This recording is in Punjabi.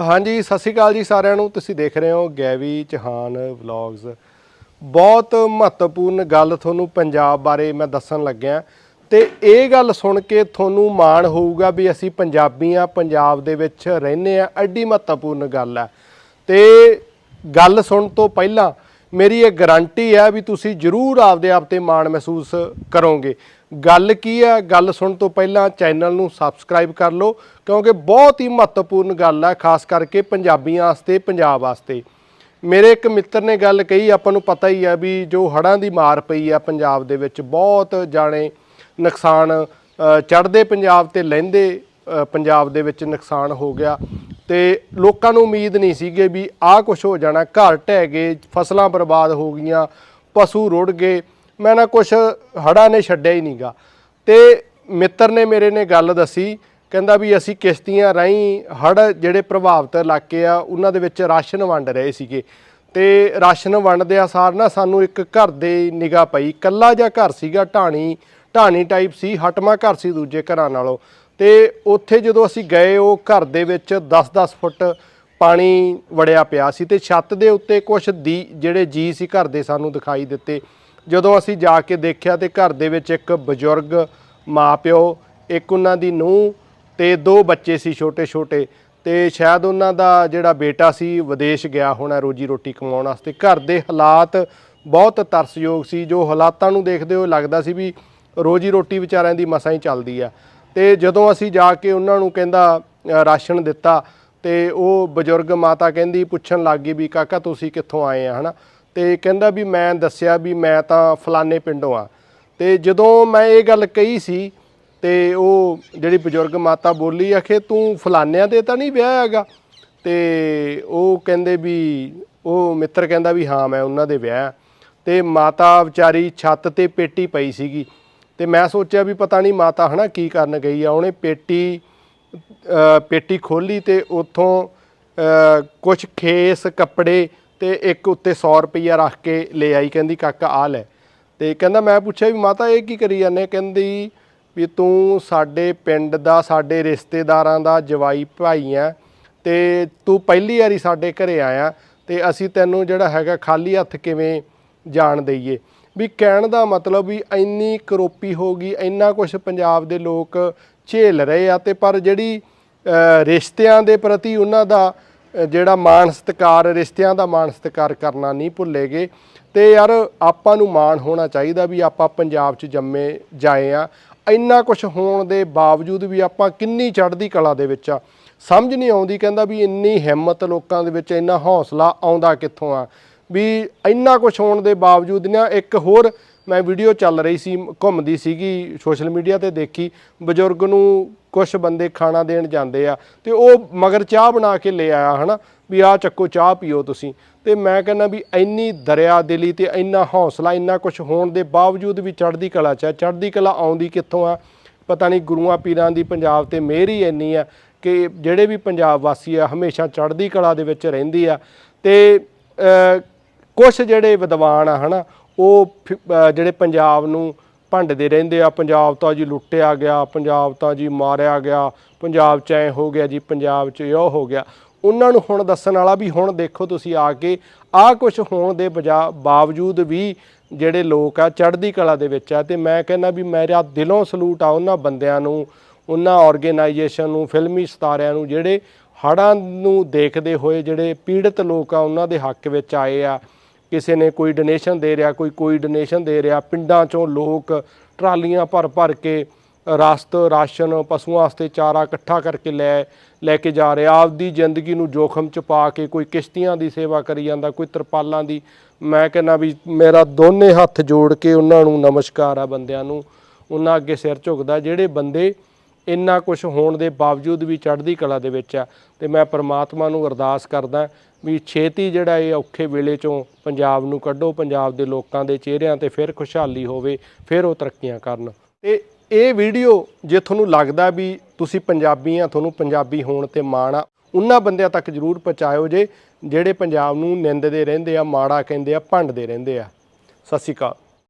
ਹਾਂਜੀ, ਸਤਿ ਸ਼੍ਰੀ ਅਕਾਲ ਜੀ ਸਾਰਿਆਂ ਨੂੰ। ਤੁਸੀਂ ਦੇਖ ਰਹੇ ਹੋ ਗੈਵੀ ਚਹਾਨ ਵਲੌਗਸ। ਬਹੁਤ ਮਹੱਤਵਪੂਰਨ ਗੱਲ ਤੁਹਾਨੂੰ ਪੰਜਾਬ ਬਾਰੇ ਮੈਂ ਦੱਸਣ ਲੱਗਿਆ। ਤੇ ਇਹ ਗੱਲ ਸੁਣ ਕੇ ਤੁਹਾਨੂੰ ਮਾਣ ਹੋਊਗਾ ਵੀ ਅਸੀਂ ਪੰਜਾਬੀ ਆ ਪੰਜਾਬ ਦੇ ਵਿੱਚ ਰਹਿੰਦੇ ਆ ਐਡੀ ਮਹੱਤਵਪੂਰਨ ਗੱਲ ਆ ਤੇ ਗੱਲ ਸੁਣਨ ਤੋਂ ਪਹਿਲਾਂ ਮੇਰੀ ਇਹ ਗਾਰੰਟੀ ਹੈ ਵੀ ਤੁਸੀਂ ਜਰੂਰ ਆਪਦੇ ਆਪ ਤੇ ਮਾਣ ਮਹਿਸੂਸ ਕਰੋਗੇ। ਗੱਲ ਕੀ ਹੈ? ਗੱਲ ਸੁਣਨ ਤੋਂ ਪਹਿਲਾਂ ਚੈਨਲ ਨੂੰ ਸਬਸਕ੍ਰਾਈਬ ਕਰ ਲਓ, ਕਿਉਂਕਿ ਬਹੁਤ ਹੀ ਮਹੱਤਵਪੂਰਨ ਗੱਲ ਹੈ, ਖਾਸ ਕਰਕੇ ਪੰਜਾਬੀਆਂ ਵਾਸਤੇ, ਪੰਜਾਬ ਵਾਸਤੇ। ਮੇਰੇ ਇੱਕ ਮਿੱਤਰ ਨੇ ਗੱਲ ਕਹੀ, ਆਪਾਂ ਨੂੰ ਪਤਾ ਹੀ ਹੈ ਵੀ ਜੋ ਹੜ੍ਹਾਂ ਦੀ ਮਾਰ ਪਈ ਆ ਪੰਜਾਬ ਦੇ ਵਿੱਚ, ਬਹੁਤ ਜਾਣੇ ਨੁਕਸਾਨ ਚੜ੍ਹਦੇ ਪੰਜਾਬ ਤੇ ਲਹਿੰਦੇ ਪੰਜਾਬ ਦੇ ਵਿੱਚ ਨੁਕਸਾਨ ਹੋ ਗਿਆ। ਤੇ ਲੋਕਾਂ ਨੂੰ ਉਮੀਦ ਨਹੀਂ ਸੀਗੇ ਵੀ ਆਹ ਕੁਝ ਹੋ ਜਾਣਾ, ਘਰ ਢਹਿ ਗਏ, ਫਸਲਾਂ ਬਰਬਾਦ ਹੋ ਗਈਆਂ, ਪਸ਼ੂ ਰੁੜ ਗਏ। ਮੈਂ ਨਾ ਕੁਛ ਹੜ੍ਹਾਂ ਨੇ ਛੱਡਿਆ ਹੀ ਨਹੀਂਗਾ। ਤੇ ਮਿੱਤਰ ਨੇ ਮੇਰੇ ਨੇ ਗੱਲ ਦੱਸੀ, ਕਹਿੰਦਾ ਵੀ ਅਸੀਂ ਕਿਸ਼ਤੀਆਂ ਰਾਹੀਂ ਹੜ੍ਹ ਜਿਹੜੇ ਪ੍ਰਭਾਵਿਤ ਇਲਾਕੇ ਆ, ਉਹਨਾਂ ਦੇ ਵਿੱਚ ਰਾਸ਼ਨ ਵੰਡ ਰਹੇ ਸੀਗੇ। ਤੇ ਰਾਸ਼ਨ ਵੰਡਦੇ ਆ ਨਾ ਸਾਨੂੰ ਇੱਕ ਘਰ ਦੇ ਨਿਗਾਹ ਪਈ। ਕੱਲਾ ਜਿਹਾ ਘਰ ਸੀਗਾ, ਢਾਣੀ ਢਾਣੀ ਟਾਈਪ ਸੀ ਹਟਮਾ ਘਰ ਸੀ ਦੂਜੇ ਘਰਾਂ ਨਾਲੋਂ। ਤੇ ਉੱਥੇ ਜਦੋਂ ਅਸੀਂ ਗਏ, ਉਹ ਘਰ ਦੇ ਵਿੱਚ 10-10 ਫੁੱਟ ਪਾਣੀ ਵੜਿਆ ਪਿਆ ਸੀ ਤੇ ਛੱਤ ਦੇ ਉੱਤੇ ਕੁਝ ਦੀ, ਜਿਹੜੇ ਜੀ ਸੀ ਘਰ ਦੇ ਸਾਨੂੰ ਦਿਖਾਈ ਦਿੱਤੇ। ਜਦੋਂ ਅਸੀਂ ਜਾ ਕੇ ਦੇਖਿਆ ਤੇ ਘਰ ਦੇ ਵਿੱਚ ਇੱਕ ਬਜ਼ੁਰਗ ਮਾਪਿਓ, ਇੱਕ ਉਹਨਾਂ ਦੀ ਨੂੰਹ ਤੇ ਦੋ ਬੱਚੇ ਸੀ ਛੋਟੇ ਛੋਟੇ ਤੇ ਸ਼ਾਇਦ ਉਹਨਾਂ ਦਾ ਜਿਹੜਾ ਬੇਟਾ ਸੀ ਵਿਦੇਸ਼ ਗਿਆ ਹੋਣਾ ਰੋਜੀ ਰੋਟੀ ਕਮਾਉਣ ਵਾਸਤੇ। ਘਰ ਦੇ ਹਾਲਾਤ ਬਹੁਤ ਤਰਸਯੋਗ ਸੀ, ਜੋ ਹਾਲਾਤਾਂ ਨੂੰ ਦੇਖਦੇ ਹੋਏ ਲੱਗਦਾ ਸੀ ਵੀ ਰੋਜੀ ਰੋਟੀ ਵਿਚਾਰਿਆਂ ਦੀ ਮਸਾਂ ਹੀ ਚੱਲਦੀ ਆ। ਤੇ ਜਦੋਂ ਅਸੀਂ ਜਾ ਕੇ ਉਹਨਾਂ ਨੂੰ ਕਹਿੰਦਾ ਰਾਸ਼ਨ ਦਿੱਤਾ ਤੇ ਉਹ ਬਜ਼ੁਰਗ ਮਾਤਾ ਕਹਿੰਦੀ, ਪੁੱਛਣ ਲੱਗ ਗਈ ਵੀ, ਕਾਕਾ, ਤੁਸੀਂ ਕਿੱਥੋਂ ਆਏ ਆ? ਹਨਾ? ਤੇ ਕਹਿੰਦਾ ਵੀ ਮੈਂ ਦੱਸਿਆ ਵੀ ਮੈਂ ਤਾਂ ਫਲਾਣੇ ਪਿੰਡੋਂ ਆ। ਤੇ ਜਦੋਂ ਮੈਂ ਇਹ ਗੱਲ ਕਹੀ ਸੀ ਤੇ ਉਹ ਜਿਹੜੀ ਬਜ਼ੁਰਗ ਮਾਤਾ ਬੋਲੀ, ਆਖੇ ਤੂੰ ਫਲਾਨਿਆਂ ਦੇ ਤਾਂ ਨਹੀਂ ਵਿਆਹ ਹੈਗਾ? ਤੇ ਉਹ ਕਹਿੰਦੇ ਵੀ, ਉਹ ਮਿੱਤਰ ਕਹਿੰਦਾ ਵੀ ਹਾਂ, ਮੈਂ ਉਹਨਾਂ ਦੇ ਵਿਆਹ ਤੇ ਮਾਤਾ ਵਿਚਾਰੀ ਛੱਤ ਤੇ ਪੇਟੀ ਪਈ ਸੀਗੀ। ਤੇ ਮੈਂ ਸੋਚਿਆ ਵੀ ਪਤਾ ਨਹੀਂ ਮਾਤਾ ਹਨਾ ਕੀ ਕਰਨ ਗਈ ਆ। ਉਹਨੇ ਪੇਟੀ ਪੇਟੀ ਖੋਲੀ ਤੇ ਉੱਥੋਂ ਕੁਝ ਖੇਸ, ਕੱਪੜੇ ਤੇ ਇੱਕ ਉੱਤੇ 100 ਰੁਪਈਆ ਰੱਖ ਕੇ ਲੈ ਆਈ, ਕਹਿੰਦੀ, ਕਾਕਾ ਆ ਲੈ। ਤੇ ਕਹਿੰਦਾ, ਮੈਂ ਪੁੱਛਿਆ ਵੀ, ਮਾਤਾ, ਇਹ ਕੀ ਕਰੀ ਜਾਂਦੇ? ਕਹਿੰਦੀ, ਵੀ ਤੂੰ ਸਾਡੇ ਪਿੰਡ ਦਾ, ਸਾਡੇ ਰਿਸ਼ਤੇਦਾਰਾਂ ਦਾ ਜਵਾਈ ਭਾਈ ਆ ਤੇ ਤੂੰ ਪਹਿਲੀ ਵਾਰੀ ਸਾਡੇ ਘਰੇ ਆਇਆ ਤੇ ਅਸੀਂ ਤੈਨੂੰ ਜਿਹੜਾ ਹੈਗਾ ਖਾਲੀ ਹੱਥ ਕਿਵੇਂ ਜਾਣ ਦਈਏ? ਵੀ ਕਹਿਣ ਦਾ ਮਤਲਬ ਵੀ ਇੰਨੀ ਕਰੋਪੀ ਹੋ ਗਈ, ਇੰਨਾ ਕੁਝ ਪੰਜਾਬ ਦੇ ਲੋਕ ਝੇਲ ਰਹੇ ਆ ਤੇ ਪਰ ਜਿਹੜੀ ਰਿਸ਼ਤਿਆਂ ਦੇ ਪ੍ਰਤੀ ਉਹਨਾਂ ਦਾ ਜਿਹੜਾ ਮਾਣ ਸਤਿਕਾਰ ਰਿਸ਼ਤਿਆਂ ਦਾ ਮਾਣ ਸਤਿਕਾਰ ਕਰਨਾ ਨਹੀਂ ਭੁੱਲੇਗੇ। ਤੇ ਯਾਰ ਆਪਾਂ ਨੂੰ ਮਾਣ ਹੋਣਾ ਚਾਹੀਦਾ ਵੀ ਆਪਾਂ ਪੰਜਾਬ 'ਚ ਜੰਮੇ, ਜਾਏ ਆ। ਇੰਨਾ ਕੁਝ ਹੋਣ ਦੇ ਬਾਵਜੂਦ ਵੀ ਆਪਾਂ ਕਿੰਨੀ ਚੜ੍ਹਦੀ ਕਲਾ ਦੇ ਵਿੱਚ ਆ। ਸਮਝ ਨਹੀਂ ਆਉਂਦੀ, ਕਹਿੰਦਾ ਵੀ ਇੰਨੀ ਹਿੰਮਤ ਲੋਕਾਂ ਦੇ ਵਿੱਚ, ਇੰਨਾ ਹੌਸਲਾ ਆਉਂਦਾ ਕਿੱਥੋਂ ਆ? ਵੀ ਇੰਨਾ ਕੁਝ ਹੋਣ ਦੇ ਬਾਵਜੂਦ ਨਾ ਇੱਕ ਹੋਰ ਮੈਂ ਵੀਡੀਓ ਚੱਲ ਰਹੀ ਸੀ, ਘੁੰਮਦੀ ਸੀਗੀ ਸੋਸ਼ਲ ਮੀਡੀਆ ਤੇ ਦੇਖੀ, ਬਜ਼ੁਰਗ ਨੂੰ ਕੁਝ ਬੰਦੇ ਖਾਣਾ ਦੇਣ ਜਾਂਦੇ ਆ ਤੇ ਉਹ ਮਗਰ ਚਾਹ ਬਣਾ ਕੇ ਲੈ ਆਇਆ ਹਨਾ, ਵੀ ਆ ਚੱਕੋ ਚਾਹ ਪੀਓ ਤੁਸੀਂ। ਤੇ ਮੈਂ ਕਹਿੰਦਾ ਵੀ ਇੰਨੀ ਦਰਿਆ ਦਿਲੀ ਤੇ ਇੰਨਾ ਹੌਸਲਾ, ਇੰਨਾ ਕੁਝ ਹੋਣ ਦੇ ਬਾਵਜੂਦ ਵੀ ਚੜ੍ਹਦੀ ਕਲਾ ਚ ਆ, ਚੜ੍ਹਦੀ ਕਲਾ ਆਉਂਦੀ ਕਿੱਥੋਂ ਆ? ਪਤਾ ਨਹੀਂ ਗੁਰੂਆਂ ਪੀਰਾਂ ਦੀ ਪੰਜਾਬ ਤੇ ਮਿਹਰ ਹੀ ਇੰਨੀ ਆ ਕਿ ਜਿਹੜੇ ਵੀ ਪੰਜਾਬ ਵਾਸੀ ਆ, ਹਮੇਸ਼ਾ ਚੜ੍ਹਦੀ ਕਲਾ ਦੇ ਵਿੱਚ ਰਹਿੰਦੀ ਆ। ਤੇ ਕੁਝ ਜਿਹੜੇ ਵਿਦਵਾਨ ਆ ਹਨਾ, ਉਹ ਫਿ- ਜਿਹੜੇ ਪੰਜਾਬ ਨੂੰ ਭੰਡਦੇ ਰਹਿੰਦੇ ਆ। ਪੰਜਾਬ ਤਾਂ ਜੀ ਲੁੱਟਿਆ ਗਿਆ, ਪੰਜਾਬ ਤਾਂ ਜੀ ਮਾਰਿਆ ਗਿਆ, ਪੰਜਾਬ ਚ ਐ ਹੋ ਗਿਆ ਜੀ, ਪੰਜਾਬ ਚ ਇਹ ਹੋ ਗਿਆ। ਉਹਨਾਂ ਨੂੰ ਹੁਣ ਦੱਸਣ ਵਾਲਾ ਵੀ ਹੁਣ ਦੇਖੋ ਤੁਸੀਂ ਆ ਕੇ ਆਹ ਕੁਝ ਹੋਣ ਦੇ ਬਜਾ- ਬਾਵਜੂਦ ਵੀ ਜਿਹੜੇ ਲੋਕ ਆ, ਚੜ੍ਹਦੀ ਕਲਾ ਦੇ ਵਿੱਚ ਆ, ਤੇ ਮੈਂ ਕਹਿੰਦਾ ਵੀ ਮੇਰਾ ਦਿਲੋਂ ਸਲੂਟ ਆ ਉਹਨਾਂ ਬੰਦਿਆਂ ਨੂੰ, ਉਹਨਾਂ ਆਰਗੇਨਾਈਜੇਸ਼ਨ ਨੂੰ, ਫਿਲਮੀ ਸਤਾਰਿਆਂ ਨੂੰ, ਜਿਹੜੇ ਹੜ੍ਹਾਂ ਨੂੰ ਦੇਖਦੇ ਹੋਏ ਜਿਹੜੇ ਪੀੜਤ ਲੋਕ ਆ, ਉਹਨਾਂ ਦੇ ਹੱਕ ਵਿੱਚ ਆਏ ਆ। ਕਿਸੇ ਨੇ ਕੋਈ ਡੋਨੇਸ਼ਨ ਦੇ ਰਿਹਾ, ਕੋਈ ਕੋਈ ਡੋਨੇਸ਼ਨ ਦੇ ਰਿਹਾ, ਪਿੰਡਾਂ ਚੋਂ ਲੋਕ ਟਰਾਲੀਆਂ ਭਰ ਭਰ ਕੇ ਰਸਤ, ਰਾਸ਼ਨ ਪਸ਼ੂਆਂ ਵਾਸਤੇ ਚਾਰਾ ਇਕੱਠਾ ਕਰਕੇ ਲੈ ਲੈ ਕੇ ਜਾ ਰਿਹਾ ਆਪਦੀ ਜ਼ਿੰਦਗੀ ਨੂੰ ਜੋਖਮ ਚ ਪਾ ਕੇ ਕੋਈ ਕਿਸ਼ਤੀਆਂ ਦੀ ਸੇਵਾ ਕਰੀ ਜਾਂਦਾ, ਕੋਈ ਤਰਪਾਲਾਂ ਦੀ। ਮੈਂ ਕਹਿੰਦਾ ਵੀ ਮੇਰਾ ਦੋਨੇ ਹੱਥ ਜੋੜ ਕੇ ਉਹਨਾਂ ਨੂੰ ਨਮਸਕਾਰ ਆ ਬੰਦਿਆਂ ਨੂੰ। ਉਹਨਾਂ ਅੱਗੇ ਸਿਰ ਝੁਕਦਾ, ਜਿਹੜੇ ਬੰਦੇ ਇੰਨਾ ਕੁਝ ਹੋਣ ਦੇ ਬਾਵਜੂਦ ਵੀ ਚੜ੍ਹਦੀ ਕਲਾ ਦੇ ਵਿੱਚ ਆ। ਤੇ ਮੈਂ ਪ੍ਰਮਾਤਮਾ ਨੂੰ ਅਰਦਾਸ ਕਰਦਾ ਵੀ ਛੇਤੀ ਜਿਹੜਾ ਇਹ ਔਖੇ ਵੇਲੇ ਚੋਂ ਪੰਜਾਬ ਨੂੰ ਕੱਢੋ, ਪੰਜਾਬ ਦੇ ਲੋਕਾਂ ਦੇ ਚਿਹਰਿਆਂ ਤੇ ਫਿਰ ਖੁਸ਼ਹਾਲੀ ਹੋਵੇ, ਫਿਰ ਉਹ ਤਰੱਕੀਆਂ ਕਰਨ। ਤੇ ਇਹ ਵੀਡੀਓ ਜੇ ਤੁਹਾਨੂੰ ਲੱਗਦਾ ਵੀ ਤੁਸੀਂ ਪੰਜਾਬੀ ਆ, ਤੁਹਾਨੂੰ ਪੰਜਾਬੀ ਹੋਣ ਤੇ ਮਾਣ ਆ, ਉਹਨਾਂ ਬੰਦਿਆਂ ਤੱਕ ਜਰੂਰ ਪਹੁੰਚਾਇਓ ਜੇ, ਜਿਹੜੇ ਪੰਜਾਬ ਨੂੰ ਨਿੰਦਦੇ ਰਹਿੰਦੇ ਆ, ਮਾੜਾ ਕਹਿੰਦੇ ਆ, ਭੰਡਦੇ ਰਹਿੰਦੇ ਆ। ਸਤਿ ਸ਼੍ਰੀ ਅਕਾਲ।